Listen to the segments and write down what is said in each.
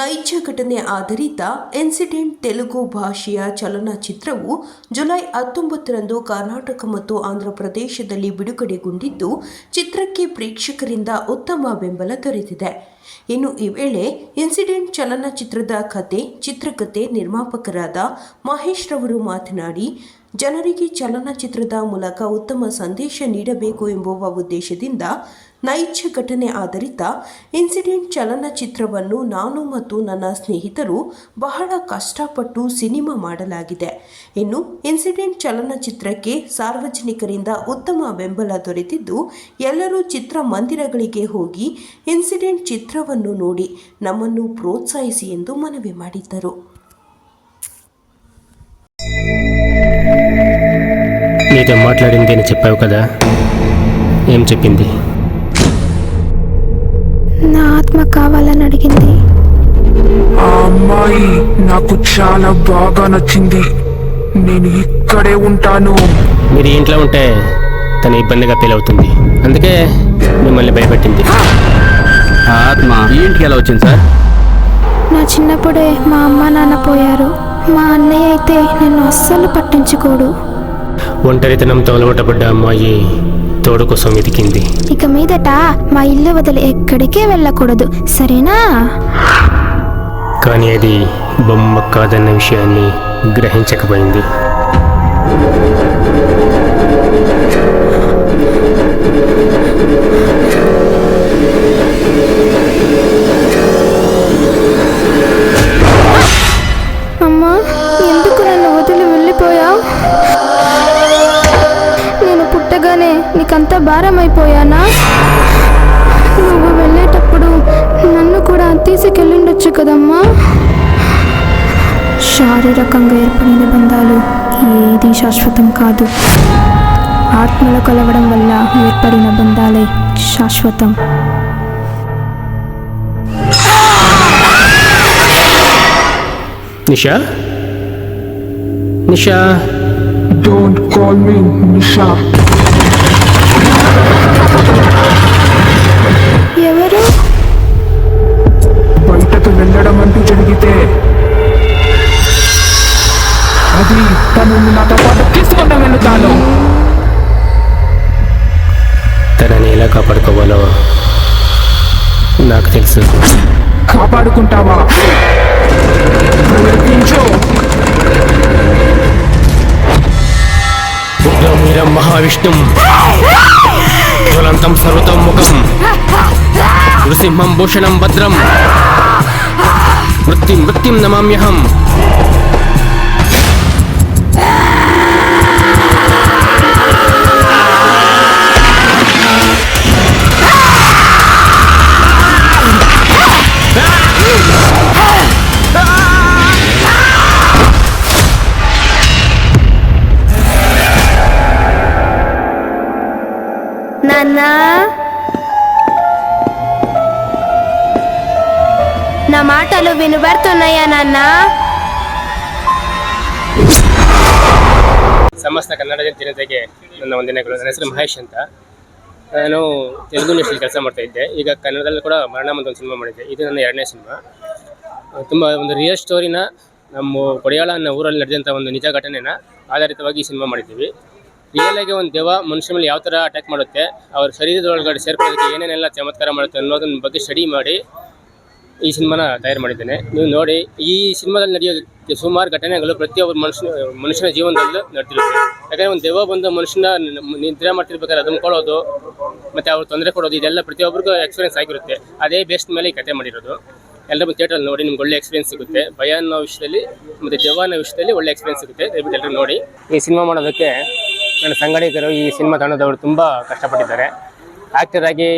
ನೈಜ ಘಟನೆ ಆಧಾರಿತ ಇನ್ಸಿಡೆಂಟ್ ತೆಲುಗು ಭಾಷೆಯ ಚಲನಚಿತ್ರವು ಜುಲೈ ಹತ್ತೊಂಬತ್ತರಂದು ಕರ್ನಾಟಕ ಮತ್ತು ಆಂಧ್ರಪ್ರದೇಶದಲ್ಲಿ ಬಿಡುಗಡೆಗೊಂಡಿದ್ದು, ಚಿತ್ರಕ್ಕೆ ಪ್ರೇಕ್ಷಕರಿಂದ ಉತ್ತಮ ಬೆಂಬಲ ದೊರೆತಿದೆ. ಇನ್ನು ಈ ವೇಳೆ ಇನ್ಸಿಡೆಂಟ್ ಚಲನಚಿತ್ರದ ಕತೆ ಚಿತ್ರಕಥೆ ನಿರ್ಮಾಪಕರಾದ ಮಹೇಶ್ ರವರು ಮಾತನಾಡಿ, ಜನರಿಗೆ ಚಲನಚಿತ್ರದ ಮೂಲಕ ಉತ್ತಮ ಸಂದೇಶ ನೀಡಬೇಕು ಎಂಬುವ ಉದ್ದೇಶದಿಂದ ನೈಜ ಘಟನೆ ಆಧಾರಿತ ಇನ್ಸಿಡೆಂಟ್ ಚಲನಚಿತ್ರವನ್ನು ನಾನು ಮತ್ತು ನನ್ನ ಸ್ನೇಹಿತರು ಬಹಳ ಕಷ್ಟಪಟ್ಟು ಸಿನಿಮಾ ಮಾಡಲಾಗಿದೆ ಇನ್ನು ಇನ್ಸಿಡೆಂಟ್ ಚಲನಚಿತ್ರಕ್ಕೆ ಸಾರ್ವಜನಿಕರಿಂದ ಉತ್ತಮ ಬೆಂಬಲ ದೊರೆತಿದ್ದು ಎಲ್ಲರೂ ಚಿತ್ರಮಂದಿರಗಳಿಗೆ ಹೋಗಿ ಇನ್ಸಿಡೆಂಟ್ ಚಿತ್ರವನ್ನು ನೋಡಿ ನಮ್ಮನ್ನು ಪ್ರೋತ್ಸಾಹಿಸಿ ಎಂದು ಮನವಿ ಮಾಡಿದ್ದರು నీతో మాట్లాడింది అని చెప్పావు కదా ఏం చెప్పింది నా ఆత్మ కావాలని అడిగింది. ఆ అమ్మాయి నాకు చాలా బాగా నచ్చింది. నేను ఇక్కడే ఉంటాను. మీరు ఇంట్లో ఉంటే తను ఇబ్బందిగా ఫీల్ అవుతుంది. అందుకే మిమ్మల్ని భయపెట్టింది. ఆ ఆత్మ ఈ ఇంటికి ఎలా వచ్చింది సార్? నా చిన్నప్పుడే మా అమ్మ నాన్న పోయారు. మా అన్నయ్య అయితే నన్ను అస్సలు పట్టించుకోడు. ఒంటరితనంతో అలవాటపడ్డ అమ్మాయి తోడు కోసం వెతికింది. ఇక మీదట మా ఇల్లు వదిలి ఎక్కడికే వెళ్ళకూడదు సరేనా? కానీ అది బొమ్మ కాదన్న విషయాన్ని గ్రహించకపోయింది. నీకంతా భారం అయిపోయానా నువ్వు వెళ్ళేటప్పుడు నన్ను కూడా తీసుకెళ్ళుండొచ్చు కదమ్మా. శారీరకంగా ఏర్పడిన బంధాలు ఏది శాశ్వతం కాదు. ఆత్మలు కలవడం వల్ల ఏర్పడిన బంధాలే శాశ్వతం. నిషా? నిషా? డోంట్ కాల్ మీ నిషా జరిగితే అది తను నాతో పాటు తీసుకుంటూ వెళ్తాను. తనని ఎలా కాపాడుకోవాలో నాకు తెలుసు. కాపాడుకుంటావా? ప్రయత్నించు. ఉగ్రమీరం మహావిష్ణుం. జ్వలంతం సర్వతం ముఖం నృసింహం భూషణం భద్రం. मृत्युं मृत्युं नमाम्यहम् Nana మాటలు వినబడుతున్నాయా నాన్న ಸಮಸ್ತ ಕನ್ನಡ ಜನತೆಗೆ ನನ್ನ ವಂದನೆಗಳು ನನ್ನ ಹೆಸರು ಮಹೇಶ್ ಅಂತ ನಾನು ತೆಲುಗು ಇಂಡಸ್ಟ್ರಿಯಲ್ಲಿ ಕೆಲಸ ಮಾಡ್ತಾ ಇದ್ದೆ ಈಗ ಕನ್ನಡದಲ್ಲಿ ಕೂಡ ಮರಣ ಅಂತ ಒಂದು ಸಿನಿಮಾ ಮಾಡಿದ್ದೆ ಇದು ನನ್ನ ಎರಡನೇ ಸಿನಿಮಾ ತುಂಬ ಒಂದು ರಿಯಲ್ ಸ್ಟೋರಿನ ನಮ್ಮ ಕೊಡಿಯಾಳ ಅನ್ನೋ ಊರಲ್ಲಿ ನಡೆದಂಥ ಒಂದು ನಿಜ ಘಟನೆನ ಆಧಾರಿತವಾಗಿ ಈ ಸಿನಿಮಾ ಮಾಡಿದ್ದೀವಿ ರಿಯಲ್ ಆಗಿ ಒಂದು ದೆವ್ವ ಮನುಷ್ಯ ಮೇಲೆ ಯಾವ ಥರ ಅಟ್ಯಾಕ್ ಮಾಡುತ್ತೆ ಅವ್ರ ಶರೀರದೊಳಗಡೆ ಸೇರ್ಕೊಳ್ಳೋದಕ್ಕೆ ಏನೇನೆಲ್ಲ ಚಮತ್ಕಾರ ಮಾಡುತ್ತೆ ಅನ್ನೋದನ್ನ ಬಗ್ಗೆ ಸ್ಟಡಿ ಮಾಡಿ ಈ ಸಿನಿಮಾನ ತಯಾರು ಮಾಡಿದ್ದೇನೆ. ನೀವು ನೋಡಿ, ಈ ಸಿನಿಮಾದಲ್ಲಿ ನಡೆಯೋ ಸುಮಾರು ಘಟನೆಗಳು ಪ್ರತಿಯೊಬ್ಬ ಮನುಷ್ಯನ ಮನುಷ್ಯನ ಜೀವನದಲ್ಲೂ ನಡೆದಿರುತ್ತೆ. ಯಾಕಂದರೆ ಒಂದು ದೆವ್ವ ಬಂದು ಮನುಷ್ಯನ ನಿದ್ರೆ ಮಾಡ್ತಿರ್ಬೇಕಾದ್ರೆ ಅದನ್ನು ಕೊಡೋದು, ಮತ್ತು ಅವ್ರು ತೊಂದರೆ ಕೊಡೋದು, ಇದೆಲ್ಲ ಪ್ರತಿಯೊಬ್ಬರಿಗೂ ಎಕ್ಸ್ಪೀರಿಯನ್ಸ್ ಆಗಿರುತ್ತೆ. ಅದೇ ಬೇಸ್ಡ್ ಮೇಲೆ ಈ ಕತೆ ಮಾಡಿರೋದು. ಎಲ್ಲರೂ ಥಿಯೇಟ್ರಲ್ಲಿ ನೋಡಿ, ನಿಮ್ಗೆ ಒಳ್ಳೆ ಎಕ್ಸ್ಪೀರಿಯನ್ಸ್ ಸಿಗುತ್ತೆ. ಭಯ ಅನ್ನೋ ವಿಷಯದಲ್ಲಿ, ಮತ್ತು ದೆವ್ವ ಅನ್ನೋ ವಿಷಯದಲ್ಲಿ ಒಳ್ಳೆ ಎಕ್ಸ್ಪೀರಿಯನ್ಸ್ ಸಿಗುತ್ತೆ. ದಯವಿಟ್ಟು ಎಲ್ಲರೂ ನೋಡಿ. ಈ ಸಿನಿಮಾ ಮಾಡೋದಕ್ಕೆ ನನ್ನ ಸಂಗಡಿಗರು ಈ ಸಿನಿಮಾ ತಂಡದವರು ತುಂಬ ಕಷ್ಟಪಟ್ಟಿದ್ದಾರೆ. ಆಕ್ಟರ್ ಆಗಿ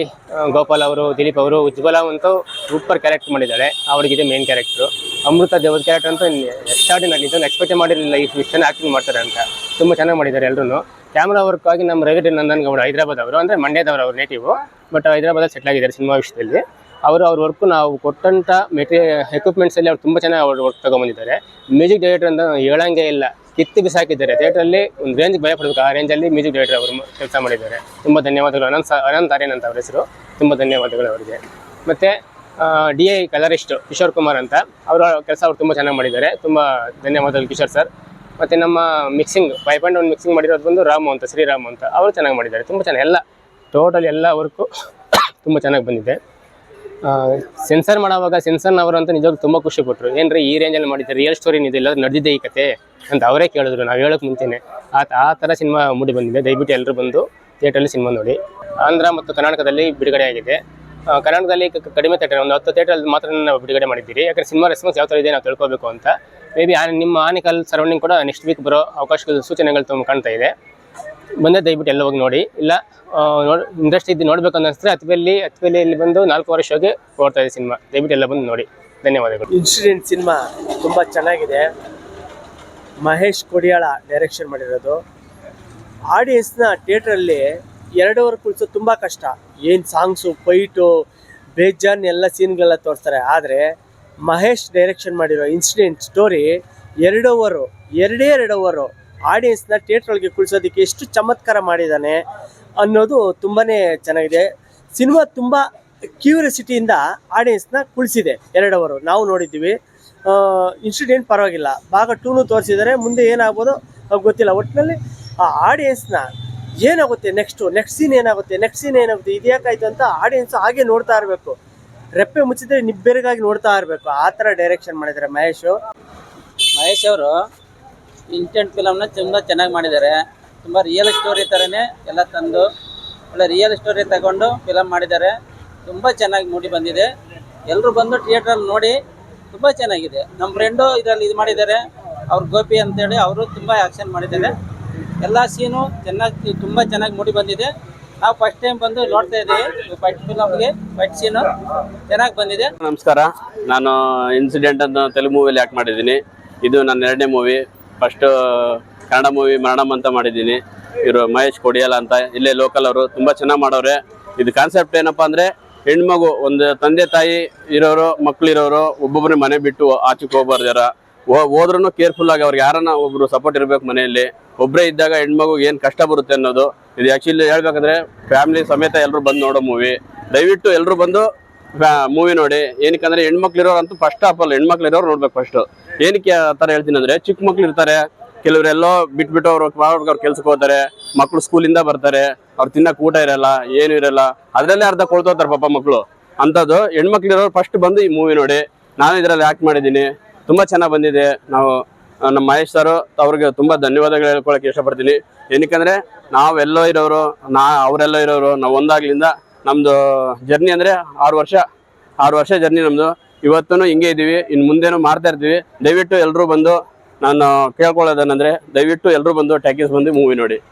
ಗೋಪಾಲ್ ಅವರು, ದಿಲೀಪ್ ಅವರು, ಉಜ್ವಲ ಅಂತೂ ಸೂಪರ್ ಕ್ಯಾರೆಕ್ಟರ್ ಮಾಡಿದ್ದಾಳೆ ಅವರಿಗಿದೆ ಮೇನ್ ಕ್ಯಾರೆಕ್ಟ್ರು ಅಮೃತ ದೇವದ ಕ್ಯಾರೆಕ್ಟರ್ ಅಂತ ಎಕ್ಸ್ಟ್ರಾಡಿನರಿ ಇದನ್ನು ಎಕ್ಸ್ಪೆಕ್ಟ್ ಮಾಡಿರಲಿಲ್ಲ. ಈ ಚೆನ್ನಾಗಿ ಆಕ್ಟಿಂಗ್ ಮಾಡ್ತಾರೆ ಅಂತ. ತುಂಬ ಚೆನ್ನಾಗಿ ಮಾಡಿದ್ದಾರೆ ಎಲ್ಲರೂ ಕ್ಯಾಮ್ರಾ ವರ್ಕ್ ಆಗಿ ನಮ್ಮ ರವಿ ನಂದನ್ ಗೌಡ ಹೈದರಾಬಾದ್ ಅವರು, ಅಂದರೆ ಮಂಡ್ಯದವರು ಅವರು ನೇಟಿವ್ ಬಟ್ ಹೈದರಾಬಾದಲ್ಲಿ ಸೆಟ್ಲ್ ಆಗಿದ್ದಾರೆ ಸಿನಿಮಾ ವಿಷಯದಲ್ಲಿ. ಅವರು ಅವ್ರ ವರ್ಕ್ ನಾವು ಕೊಟ್ಟಂಥ ಮೆಟೀರಿಯಲ್ ಎಕ್ವಿಪ್ಮೆಂಟ್ಸಲ್ಲಿ ಅವ್ರು ತುಂಬ ಚೆನ್ನಾಗಿ ಅವ್ರು ವರ್ಕ್ ತೊಗೊಂಬಂದಿದ್ದಾರೆ. ಮ್ಯೂಸಿಕ್ ಡೈರೆಕ್ಟರ್ ಅಂತ ಹೇಳಂಗೆ ಇಲ್ಲ. ಕಿತ್ತು ಬಿಸಾಕಿದ್ದಾರೆ. ಥಿಯೇಟ್ರಲ್ಲಿ ಒಂದು ರೇಂಜ್ ಭಯ ಪಡಬೇಕು. ಆ ರೇಂಜಲ್ಲಿ ಮ್ಯೂಸಿಕ್ ಡೈರೆಕ್ಟರ್ ಅವರು ಕೆಲಸ ಮಾಡಿದ್ದಾರೆ. ತುಂಬ ಧನ್ಯವಾದಗಳು. ಅನಂತ ಅನಂತ್ ಆರ್ಯನ್ ಅಂತ ಅವ್ರ ಹೆಸರು. ತುಂಬ ಧನ್ಯವಾದಗಳು ಅವರಿಗೆ. ಮತ್ತು D I colourist Kishore Kumar ಅಂತ. ಅವರ ಕೆಲಸ ಅವ್ರು ತುಂಬ ಚೆನ್ನಾಗಿ ಮಾಡಿದ್ದಾರೆ. ತುಂಬ ಧನ್ಯವಾದಗಳು ಕಿಶೋರ್ ಸರ್ ಮತ್ತು ನಮ್ಮ mixing five point one mixing ಮಾಡಿರೋದು ಬಂದು ರಾಮು ಅಂತ, ಶ್ರೀರಾಮು ಅಂತ. ಅವರು ಚೆನ್ನಾಗಿ ಮಾಡಿದ್ದಾರೆ. ತುಂಬ ಚೆನ್ನಾಗಿ, ಎಲ್ಲ ಟೋಟಲ್ ಎಲ್ಲ ವರ್ಕು ತುಂಬ ಚೆನ್ನಾಗಿ ಬಂದಿದೆ. ಸೆನ್ಸರ್ ಮಾಡೋವಾಗ ಸೆನ್ಸರ್ನವರು ಅಂತ ನಿಜವಾಗ್ಲೂ ತುಂಬ ಖುಷಿ ಕೊಟ್ಟರು ಏನ್ರಿ ಈ ರೇಂಜಲ್ಲಿ ಮಾಡಿದ್ದಾರೆ ರಿಯಲ್ ಸ್ಟೋರಿ ಇದೆ ಇಲ್ಲ ನಡೆದಿದೆ ಈ ಕತೆ ಅಂತ ಅವರೇ ಕೇಳಿದ್ರು. ನಾವು ಹೇಳೋಕೆ ಮುಂಚೆನೆ. ಆ ಆ ಥರ ಸಿನಿಮಾ ಮೂಡಿ ಬಂದಿದೆ. ದಯವಿಟ್ಟು ಎಲ್ಲರೂ ಬಂದು ಥಿಯೇಟ್ರಲ್ಲಿ ಸಿನಿಮಾ ನೋಡಿ. ಆಂಧ್ರ ಮತ್ತು ಕರ್ನಾಟಕದಲ್ಲಿ ಬಿಡುಗಡೆ ಆಗಿದೆ. ಆ, ಕರ್ನಾಟಕದಲ್ಲಿ ಕ- ಕ- ಕಡಿಮೆ ಥಿಯೇಟರ್ ಒಂದು ಹತ್ತು ಥಿಯೇಟರ್ ಮಾತ್ರ ನಾವು ಬಿಡುಗಡೆ ಮಾಡಿದ್ದೀರಿ. ಯಾಕಂದ್ರೆ ಸಿನಿಮಾ ರೆಸ್ಪಾನ್ಸ್ ಯಾವ ಥರ ಇದೆ ನಾವು ತಿಳ್ಕೊಬೇಕು ಅಂತ. ಮೇ ಬಿ ನಿಮ್ಮ ಆನಿಕಲ್ ಸರೌಂಡಿಂಗ್ ಕೂಡ ನೆಕ್ಸ್ಟ್ ವೀಕ್ ಬರೋ ಅವಕಾಶಗಳು ಸೂಚನೆಗಳು ತುಂಬ ಕಾಣ್ತಾ ಇದೆ. ಬಂದೇ ದಯವಿಟ್ಟು ಎಲ್ಲ ಹೋಗಿ ನೋಡಿ. ಇಲ್ಲ ನೋಡಿ ಇಂಟ್ರೆಸ್ಟ್ ಇದ್ದು ನೋಡಬೇಕು ಅನ್ನಿಸ್ತಾರೆ ಅತ್ಬೆಲ್ಲಿ ಇಲ್ಲಿ ಬಂದು ನಾಲ್ಕು ಶೋಗೆ ಓಡ್ತಾ ಇದೆ ಸಿನಿಮಾ ದಯವಿಟ್ಟು ಎಲ್ಲ ಬಂದು ನೋಡಿ. ಧನ್ಯವಾದಗಳು. ಇನ್ಸಿಡೆಂಟ್ ಸಿನಿಮಾ ತುಂಬ ಚೆನ್ನಾಗಿದೆ. ಮಹೇಶ್ ಕೊಡಿಯಾಳ ಡೈರೆಕ್ಷನ್ ಮಾಡಿರೋದು. ಆಡಿಯನ್ಸ್ನ ಥಿಯೇಟ್ರಲ್ಲಿ ಎರಡೂವರೆ ಕುಳಿಸೋದು ತುಂಬ ಕಷ್ಟ. ಏನು ಸಾಂಗ್ಸು ಫೈಟು ಬೇಜಾನ್ ಎಲ್ಲ ಸೀನ್ಗಳೆಲ್ಲ ತೋರಿಸ್ತಾರೆ. ಆದರೆ ಮಹೇಶ್ ಡೈರೆಕ್ಷನ್ ಮಾಡಿರೋ ಇನ್ಸಿಡೆಂಟ್ ಸ್ಟೋರಿ ಎರಡೋವರು, ಎರಡೇ ಎರಡೋವರು ಆಡಿಯನ್ಸ್ನ ಥಿಯೇಟ್ರೊಳಗೆ ಕುಳಿಸೋದಕ್ಕೆ ಎಷ್ಟು ಚಮತ್ಕಾರ ಮಾಡಿದ್ದಾನೆ ಅನ್ನೋದು ತುಂಬಾ ಚೆನ್ನಾಗಿದೆ. ಸಿನಿಮಾ ತುಂಬ ಕ್ಯೂರಿಯಸಿಟಿಯಿಂದ ಆಡಿಯನ್ಸ್ನ ಕುಳಿಸಿದೆ ಎರಡೋವರು. ನಾವು ನೋಡಿದ್ದೀವಿ. ಇನ್ಸಿಡೆಂಟ್ ಪರವಾಗಿಲ್ಲ. ಭಾಗ ಟೂನು ತೋರಿಸಿದ್ದಾರೆ. ಮುಂದೆ ಏನಾಗ್ಬೋದು ಗೊತ್ತಿಲ್ಲ. ಒಟ್ಟಿನಲ್ಲಿ ಆ ಆಡಿಯನ್ಸ್ನ ಏನಾಗುತ್ತೆ ನೆಕ್ಸ್ಟು ನೆಕ್ಸ್ಟ್ ಸೀನ್ ಏನಾಗುತ್ತೆ? ನೆಕ್ಸ್ಟ್ ಸೀನ್ ಏನಾಗುತ್ತೆ? ಇದ್ಯಾಕಾಯ್ತು ಅಂತ ಆಡಿಯನ್ಸ್ ಹಾಗೆ ನೋಡ್ತಾ ಇರಬೇಕು. ರೆಪ್ಪೆ ಮುಚ್ಚಿದ್ರೆ ನಿಬ್ಬೆರಗಾಗಿ ನೋಡ್ತಾ ಇರಬೇಕು. ಆ ಥರ ಡೈರೆಕ್ಷನ್ ಮಾಡಿದ್ದಾರೆ ಮಹೇಶು. ಮಹೇಶ್ ಅವರು ಇಂಟೆಂಟ್ ಫಿಲಮ್ನ ತುಂಬ ಚೆನ್ನಾಗಿ ಮಾಡಿದ್ದಾರೆ. ತುಂಬ ರಿಯಲ್ ಸ್ಟೋರಿ ಥರನೇ ಎಲ್ಲ ತಂದು ಒಳ್ಳೆ ರಿಯಲ್ ಸ್ಟೋರಿ ತಗೊಂಡು ಫಿಲಮ್ ಮಾಡಿದ್ದಾರೆ. ತುಂಬ ಚೆನ್ನಾಗಿ ಮೂಡಿ ಬಂದಿದೆ. ಎಲ್ಲರೂ ಬಂದು ಥಿಯೇಟ್ರಲ್ಲಿ ನೋಡಿ ತುಂಬ ಚೆನ್ನಾಗಿದೆ. ನಮ್ಮ ಫ್ರೆಂಡು ಇದರಲ್ಲಿ ಇದು ಮಾಡಿದ್ದಾರೆ. ಅವ್ರು ಗೋಪಿ ಅಂತೇಳಿ, ಅವರು ತುಂಬ ಆ್ಯಕ್ಷನ್ ಮಾಡಿದ್ದಾರೆ. ಎಲ್ಲ ಸೀನು ಚೆನ್ನಾಗಿ, ತುಂಬ ಚೆನ್ನಾಗಿ ಮೂಡಿ ಬಂದಿದೆ. ನಾವು ಫಸ್ಟ್ ಟೈಮ್ ಬಂದು ನೋಡ್ತಾ ಇದ್ದೀವಿ ಫಸ್ಟ್ ಫಿಲಮ್ಗೆ ಫೈಟ್ ಸೀನು ಚೆನ್ನಾಗಿ ಬಂದಿದೆ. ನಮಸ್ಕಾರ. ನಾನು ಇನ್ಸಿಡೆಂಟ್ ಅನ್ನು ತೆಲುಗು ಮೂವಿಲಿ ಆ್ಯಕ್ಟ್ ಮಾಡಿದ್ದೀನಿ. ಇದು ನನ್ನ ಎರಡನೇ movie first Kannada movie Maranam ಅಂತ ಮಾಡಿದ್ದೀನಿ. ಇವರು ಮಹೇಶ್ ಕೊಡಿಯಲ್ಲ ಅಂತ. ಇಲ್ಲೇ ಲೋಕಲ್ ಅವರು. ತುಂಬ ಚೆನ್ನಾಗಿ ಮಾಡೋರೆ. ಇದು ಕಾನ್ಸೆಪ್ಟ್ ಏನಪ್ಪ ಅಂದರೆ, ಹೆಣ್ಮಗು, ಒಂದು ತಂದೆ ತಾಯಿ ಇರೋರು, ಮಕ್ಳಿರೋರು ಒಬ್ಬೊಬ್ಬರೇ ಮನೆ ಬಿಟ್ಟು ಆಚೆಗೆ ಹೋಗ್ಬಾರ್ದಾರ ಹೋದ್ರೂ ಕೇರ್ಫುಲ್ ಆಗಿ ಅವ್ರಿಗೆ ಯಾರನ್ನ ಒಬ್ರು ಸಪೋರ್ಟ್ ಇರಬೇಕು ಮನೆಯಲ್ಲಿ. ಒಬ್ಬರೇ ಇದ್ದಾಗ ಹೆಣ್ಮಗು ಏನು ಕಷ್ಟ ಬರುತ್ತೆ ಅನ್ನೋದು. ಇದು ಆ್ಯಕ್ಚುಲಿ ಹೇಳ್ಬೇಕಂದ್ರೆ ಫ್ಯಾಮಿಲಿ ಸಮೇತ ಎಲ್ಲರೂ ಬಂದು ನೋಡೋ ಮೂವಿ ದಯವಿಟ್ಟು ಎಲ್ಲರೂ ಬಂದು ಮೂವಿ ನೋಡಿ. ಏನಕ್ಕಂದ್ರೆ ಹೆಣ್ಮಕ್ಳು ಇರೋರಂತೂ ಫಸ್ಟ್ ಆಫ್ ಆಲ್ ಹೆಣ್ಮಕ್ಳು ಇರೋರು ನೋಡ್ಬೇಕು ಫಸ್ಟ್ ಏನಕ್ಕೆ ಆ ಥರ ಹೇಳ್ತೀನಿ ಅಂದ್ರೆ ಚಿಕ್ಕ ಮಕ್ಳು ಇರ್ತಾರೆ. ಕೆಲವರೆಲ್ಲೋ ಬಿಟ್ಬಿಟ್ಟು ಅವ್ರು ಅವ್ರು ಕೆಲ್ಸಕ್ಕೆ ಹೋಗ್ತಾರೆ. ಮಕ್ಳು ಸ್ಕೂಲಿಂದ ಬರ್ತಾರೆ. ಅವ್ರು ತಿನ್ನಕ್ ಊಟ ಇರಲ್ಲ, ಏನು ಇರಲ್ಲ. ಅದರಲ್ಲೇ ಅರ್ಧ ಕೊಳ್ತೋತಾರೆ ಪಾಪ ಮಕ್ಕಳು ಅಂಥದ್ದು ಹೆಣ್ಮಕ್ಳು ಇರೋರು ಫಸ್ಟ್ ಬಂದು ಈ ಮೂವಿ ನೋಡಿ. ನಾನು ಇದರಲ್ಲಿ ಆ್ಯಕ್ಟ್ ಮಾಡಿದ್ದೀನಿ. ತುಂಬಾ ಚೆನ್ನಾಗಿ ಬಂದಿದೆ. ನಾವು ನಮ್ಮ ಮಹೇಶ್ ಸರ್ ಅವ್ರಿಗೆ ತುಂಬಾ ಧನ್ಯವಾದಗಳು ಹೇಳ್ಕೊಳಕ್ಕೆ ಇಷ್ಟಪಡ್ತೀನಿ. ಏನಕ್ಕಂದ್ರೆ, ನಾವೆಲ್ಲೋ ಇರೋರು, ನಾ, ಅವರೆಲ್ಲೋ ಇರೋರು, ನಾವು ಒಂದಾಗ್ಲಿಂದ ನಮ್ಮದು ಜರ್ನಿ ಅಂದ್ರೆ ಆರು ವರ್ಷ ಆರು ವರ್ಷ ಜರ್ನಿ ನಮ್ಮದು ಇವತ್ತೂ ಹಿಂಗೆ ಇದ್ದೀವಿ ಇನ್ನು ಮುಂದೇನು ಮಾಡ್ತಾ ಇರ್ತೀವಿ. ದಯವಿಟ್ಟು ಎಲ್ಲರೂ ಬಂದು ನಾನು ಕೇಳ್ಕೊಳ್ಳೋದೇನೆಂದರೆ ದಯವಿಟ್ಟು ಎಲ್ಲರೂ ಬಂದು ಟ್ಯಾಕೀಸ್ ಬಂದು ಮೂವಿ ನೋಡಿ.